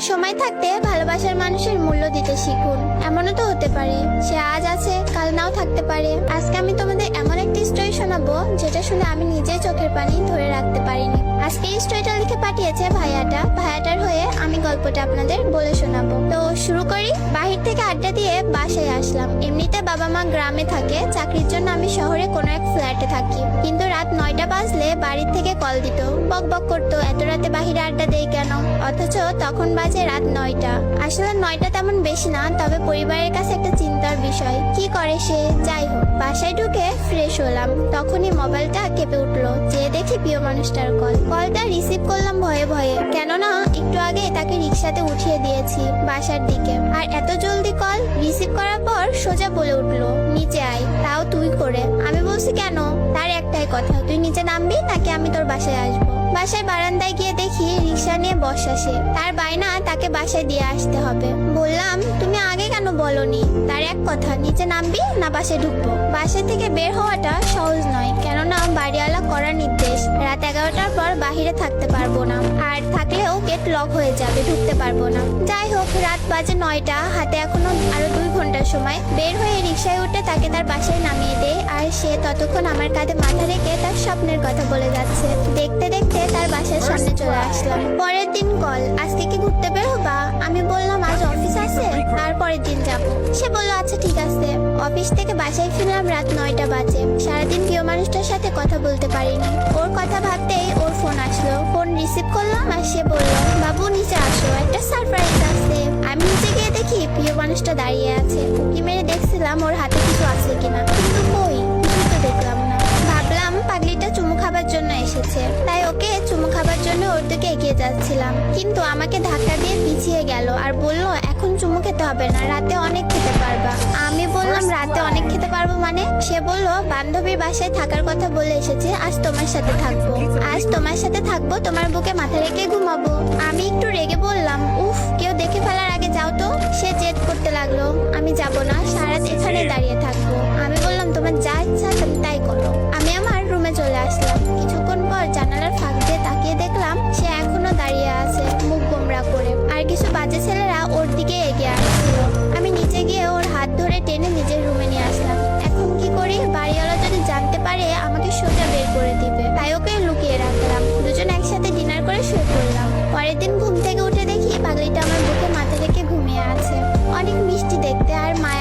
সময় থাকতে ভালোবাসার মানুষের মূল্য দিতে শিখুন। এমনও তো হতে পারে, সে আজ আছে, কাল নাও থাকতে পারে। আজকে আমি তোমাদের এমন একটি স্টোরি শোনাবো, যেটা শুনে আমি নিজেই চোখের পানি ধরে রাখতে পারিনি। আজকে এই স্টোরিটা লিখে পাঠিয়েছে ভাইয়াটা। ভাইয়াটার হয়ে আমি গল্পটা আপনাদের বলে শোনাবো। তো শুরু করি। বাহির থেকে আড্ডা দিয়ে বাসায় আসলাম। এমনিতে বাবা মা গ্রামে থাকে। চাকরির জন্য আমি শহরে কোনো ফ্ল্যাটে থাকি। কিন্তু রাত নয়টা বাজলে বাড়ির থেকে কল দিত। বক বক করতো, এত রাতে বাহিরে আড্ডা দেই কেন? অথচ তখন বাজে রাত নয়টা। আসলে নয়টা তেমন বেশি না, তবে পরিবারের কাছে একটা চিন্তার বিষয়। কি করে সে? যাই হোক, বাসায় ঢুকে ফ্রেশ হলাম। তখনই মোবাইলটা কেঁপে উঠল। যে দেখি প্রিয় মানুষটার কল। কলটা রিসিভ করলাম ভয়ে ভয়ে। কেননা, একটু আগে তাকে রিক্সাতে উঠিয়ে দিয়েছি বাসার দিকে। আর এত জলদি কল রিসিভ করার পর সোজা বলে উঠল, নিচে কথা তুই নিচে নামবি, নাকি আমি তোর বাসায় আসব? বাসায় বারান্দায় গিয়ে দেখি রিক্সা নিয়ে বসা সে তার বাইনা তাকে বাসায় দিয়ে আসতে হবে। বললাম, তুমি আগে কেন বলনি? তার এক কথা, নিচে নামবি না বাসায় ঢুকবো? বাসা থেকে বের হওয়াটা সহজ নয়, কেননা বাড়িওয়ালা করার নির্দেশ। রাত এগারোটার পর বাহিরে থাকতে পারব না। আর থাকলেও গেট লক হয়ে যাবে, ঢুকতে পারব না। যাই হোক, রাত বাজে নয়টা। হাতে এখনও আরও দুই ঘণ্টার সময়। বের হয়ে রিক্সায় উঠে তাকে তার বাসায় নামিয়ে দেয় আর সে ততক্ষণ আমার কাঁধে মাথা রেখে তার স্বপ্নের কথা বলে যাচ্ছে। দেখতে দেখতে তার বাসার সামনে চলে আসলাম। পরের দিন কল, আজকে কি ঘুরতে বের হবা আমি বললাম, আজ অফিস আছে, আর পরের দিন যাব। সে বলল আচ্ছা ঠিক আছে। অফিস থেকে বাসায় ফিরলাম রাত নয়টা বাজে। সারাদিন প্রিয় মানুষটার সাথে কথা বলতে পারিনি। ওর কথা ভাবতেই ওর ফোন আসলো। ফোন রিসিভ করলাম, আর সে বলল, বাবু, নিচে আসো, একটা সারপ্রাইজ আছে। আমি গিয়ে দেখি, প্রিয় মানুষটা দাঁড়িয়ে আছে। উকি মেরে দেখছিলাম ওর হাতে কিছু আছে কিনা। কিন্তু কই? কিছু তো দেখলাম না। ভাবলাম পাগলিটা চুমু খাবার জন্য এসেছে। তাই ওকে চুমু খাবার জন্য ওর দিকে এগিয়ে যাচ্ছিলাম। কিন্তু আমাকে ধাক্কা দিয়ে পিছিয়ে গেল আর বলল, এখন চুমু খেতে হবে না, রাতে অনেক খেতে পারবা। আমি বললাম, রাতে অনেক খেতে পারব মানে? সে বলল, বান্ধবীর বাসায় থাকার কথা বলে এসেছে, আজ তোমার সাথে থাকব। আজ তোমার সাথে থাকব, তোমার বুকে মাথা রেখে ঘুমাবো। আমি একটু রেগে বললাম, উফ আমি যাব না সারা এখানে দাঁড়িয়ে থাকব। আমি বললাম তোমার যা ইচ্ছা তুমি তাই করো। আমি আমার রুমে চলে আসলাম। কিছুক্ষণ পর জানালার ফাঁক দিয়ে তাকিয়ে দেখলাম সে এখনও দাঁড়িয়ে আছে মুখ গোমরা করে। আর কিছু বাজে ছেলেরা ওর দিকে এগিয়ে আসছিল। আমি নিচে গিয়ে ওর হাত ধরে টেনে নিজের রুমে নিয়ে আসলাম। এখন কি করি? বাড়িওয়ালা যদি জানতে পারে আমাকে সোজা বের করে দিবে। তাই ওকে লুকিয়ে রাখলাম। দুজন একসাথে ডিনার করে শুয়ে পড়লাম। পরের দিন ঘুম থেকে উঠে দেখি পাগলিটা আমার বুকে মাথা রেখে ঘুমিয়ে আছে। অনেক আর মায়ের